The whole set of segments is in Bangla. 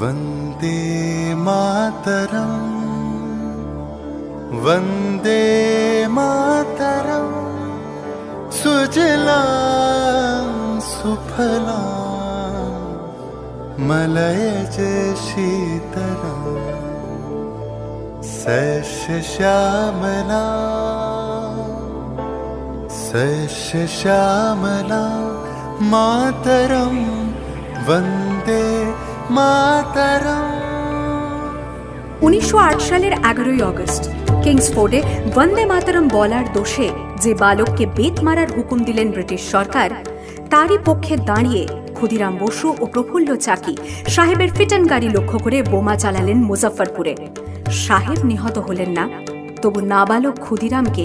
वन्दे मातरम्। वन्दे मातरम्। सुजलां सुफलां। मलयज शीतलां सस्यश्यामला सस्यश्यामला मातरं वन्दे উনিশশো সালের এগারোই আগস্ট, কিংসফোর্ডে বন্দে মাতরম বলার দোষে যে বালককে বেত মারার হুকুম দিলেন ব্রিটিশ সরকার, তারই পক্ষে দাঁড়িয়ে ক্ষুদিরাম বসু ও প্রফুল্ল চাকি সাহেবের ফিটন গাড়ি লক্ষ্য করে বোমা চালালেন মুজফ্ফরপুরে। সাহেব নিহত হলেন না, তবু নাবালক ক্ষুদিরামকে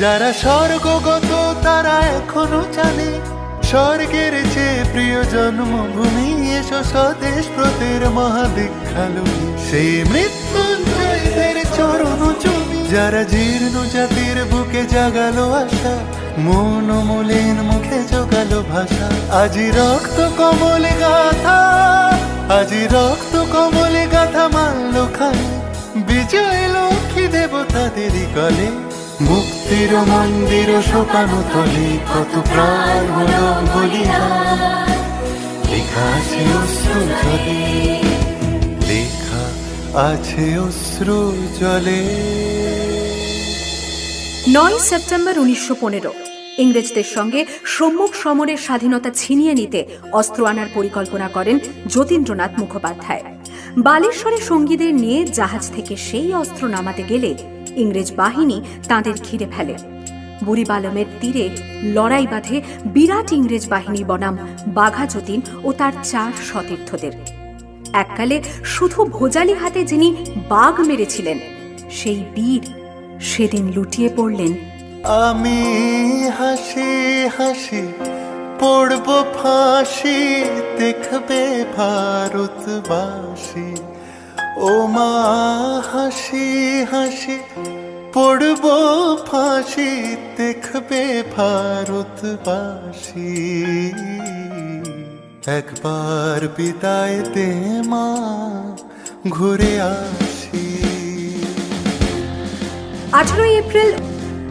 যারা স্বর্গগত, তারা এখনও জানে, স্বর্গের যে প্রিয় জন্মভূমি এসো স্বদেশ প্রতের মহাদীক্ষালু সেই মৃত্যুঞ্জয়দের চরণ চুমি, যারা জীর্ণ জাতির বুকে জাগালো আশা, মন মলিন মুখে জোগালো ভাষা। আজি রক্ত কমলে গাথা, আজি রক্ত কমলে গাথা মানলো খানে, বিজয় লক্ষ্মী দেবতাদেরই কলে। মুক্তির মন্দির শোকানো তলে কত প্রাণ হলো বলিদান লেখা আছে অশ্রু জলে, লেখা আছে অশ্রু জলে। নয় সেপ্টেম্বর উনিশশো পনেরো। ইংরেজদের সঙ্গে সম্মুখ সমরের স্বাধীনতা ছিনিয়ে নিতে অস্ত্র আনার পরিকল্পনা করেন যতীন্দ্রনাথ মুখোপাধ্যায়। বালেশ্বরে সঙ্গীদের নিয়ে জাহাজ থেকে সেই অস্ত্র নামাতে গেলে ইংরেজ বাহিনী তাঁদের ঘিরে ফেলে। বুড়িবালমের তীরে লড়াই বাঁধে বিরাট ইংরেজ বাহিনী বনাম বাঘা যতীন ও তার চার সতীর্থদের। এককালে শুধু ভোজালি হাতে যিনি বাঘ মেরেছিলেন, সেই বীর সেদিন লুটিয়ে পড়লেন। আমি হাসি হাসি পড়ব ফাঁসি, দেখবে ভারতবাসী। ও মা, হাসি হাসি, পড়ব ফাঁসি, দেখবে ভারতবাসী। একবার বিদায় দে মা, ঘুরে আসি। আঠারোই এপ্রিল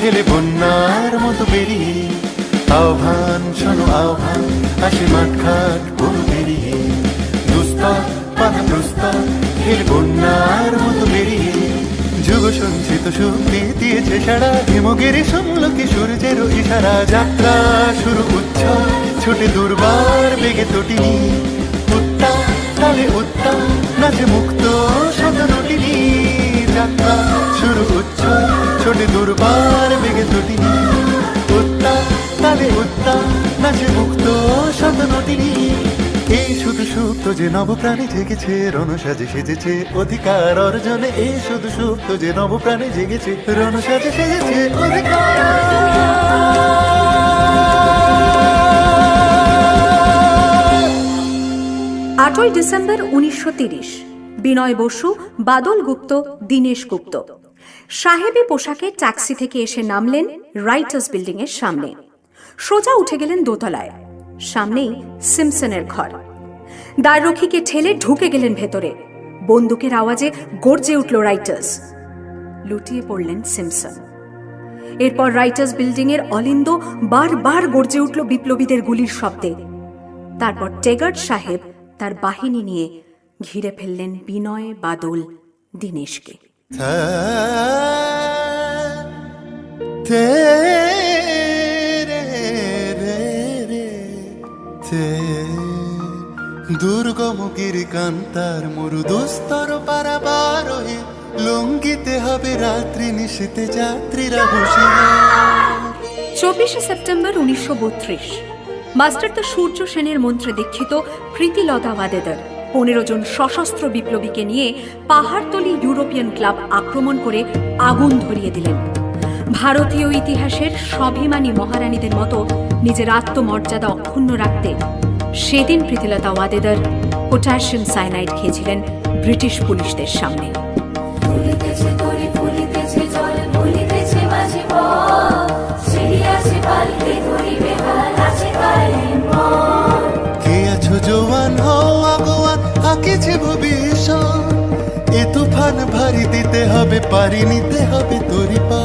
ফেলে বন্যার মতো বেরিয়ে আহ্বান, শোনো আহ্বান, আসে মাঠঘাট বন পেরিয়ে। দুস্তার বাঁধা প্রস্তাব ফেলে বন্যার মতো বেরিয়ে যুগ সঞ্চিত শক্তি দিয়েছে সারা হিমগিরি সমলকে সূর্যের ইশারা। যাত্রা শুরু উচ্ছল, ছোটে দুর্বার বেগে তটিনী। উত্তা তালে উত্তা নাচে মুক্ত ছোটে দুর্বার বেগে তটিনী উত্তা তালে উত্তা নাচে মুক্ত সদনটিনী এই শুধু সুপ্ত যে নবপ্রাণে জেগেছে, রণসাজে সেজেছে, অধিকার অর্জনে এই শুধু সুপ্ত যে নবপ্রাণে জেগেছে, রণসাজে সেজেছে অধিকার। আটই ডিসেম্বর উনিশশো তিরিশ। বিনয় বসু, বাদল গুপ্ত, দীনেশ গুপ্ত। সাহেবী পোশাকে ট্যাক্সি থেকে এসে নামলেন রাইটার্স বিল্ডিং এর সামনে। সোজা উঠে গেলেন দোতলায়। সামনেই সিমসনের ঘর। দ্বাররক্ষীকে ঠেলে ঢুকে গেলেন ভেতরে। বন্দুকের আওয়াজে গর্জে উঠল রাইটার্স। লুটিয়ে পড়লেন সিমসন। এরপর রাইটার্স বিল্ডিং এর অলিন্দ বারবার গর্জে উঠল বিপ্লবীদের গুলির শব্দে। তারপর টেগার্ড সাহেব তার বাহিনী নিয়ে ঘিরে ফেললেন বিনয় বাদল দীনেশকে। তেরে রে রে তে দুর্গম গিরিকান্তার মরু দুস্তর পারাবার লঙ্গিতে হবে রাত্রি নিশীতে যাত্রীরা হুঁশিয়ার চব্বিশে সেপ্টেম্বর উনিশশো বত্রিশ। মাস্টার দ্য সূর্য সেনের মন্ত্রে দীক্ষিত প্রীতিলতা ওয়াদেদার পনেরো জন সশস্ত্র বিপ্লবীকে নিয়ে পাহাড়তলি ইউরোপিয়ান ক্লাব আক্রমণ করে আগুন ধরিয়ে দিলেন। ভারতীয় ইতিহাসের স্বাভিমানী মহারানীদের মতো নিজের আত্মমর্যাদা অক্ষুণ্ণ রাখতে সেদিন প্রীতিলতা ওয়াদেদার পটাশিয়াম সাইনাইড খেয়েছিলেন ব্রিটিশ পুলিশদের সামনে। আঁকেছে ভবিষ্যৎ। এ তুফান ভারী দিতে হবে, পারি নিতে হবে তোরি পা।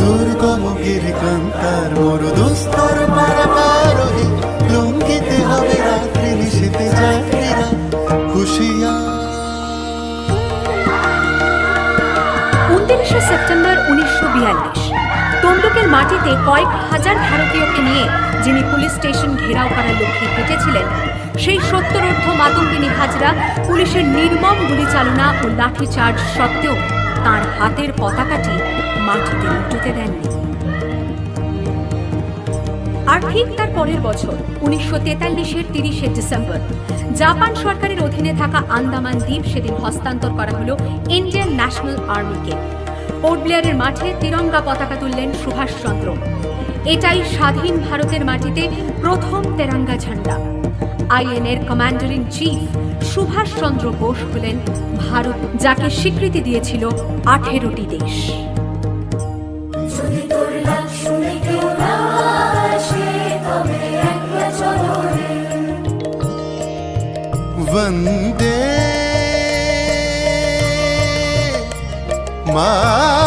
দুর্গম গিরিকান্তার মরু দুস্তর পারাবার হয়ে লঙ্ঘিতে হবে রাত্রি নিশীতে যাত্রীরা খুশিয়া উনত্রিশে সেপ্টেম্বর উনিশশো বিয়াল্লিশ। তমলুকের মাটিতে কয়েক হাজার ভারতীয়কে নিয়ে যিনি পুলিশ স্টেশন ঘেরাও করার লক্ষ্যে হেঁটেছিলেন সেই সত্তরোর্ধ মাতঙ্গিনী হাজরা পুলিশের নির্মম গুলিচালনা ও লাঠিচার্জ সত্ত্বেও তার হাতের পতাকাটি মাটিতে উল্টোতে দেননি। আর ঠিক তার পরের বছর, উনিশশো তেতাল্লিশের তিরিশে ডিসেম্বর, জাপান সরকারের অধীনে থাকা আন্দামান দ্বীপ সেদিন হস্তান্তর করা হলো ইন্ডিয়ান ন্যাশনাল আর্মিকে। পোর্ট ব্লেয়ারের মাঠে তিরঙ্গা পতাকা তুললেন সুভাষচন্দ্র এটাই স্বাধীন ভারতের মাটিতে প্রথম তেরাঙ্গা ঝান্ডা আইএনএর commander in chief Subhash Chandra Bose হলেন ভারত যাকে স্বীকৃতি দিয়েছিল আঠেরোটি দেশ যদি তোর ডাক শুনে কেউ না আসে তবে একলা চলো রে वन्दे মা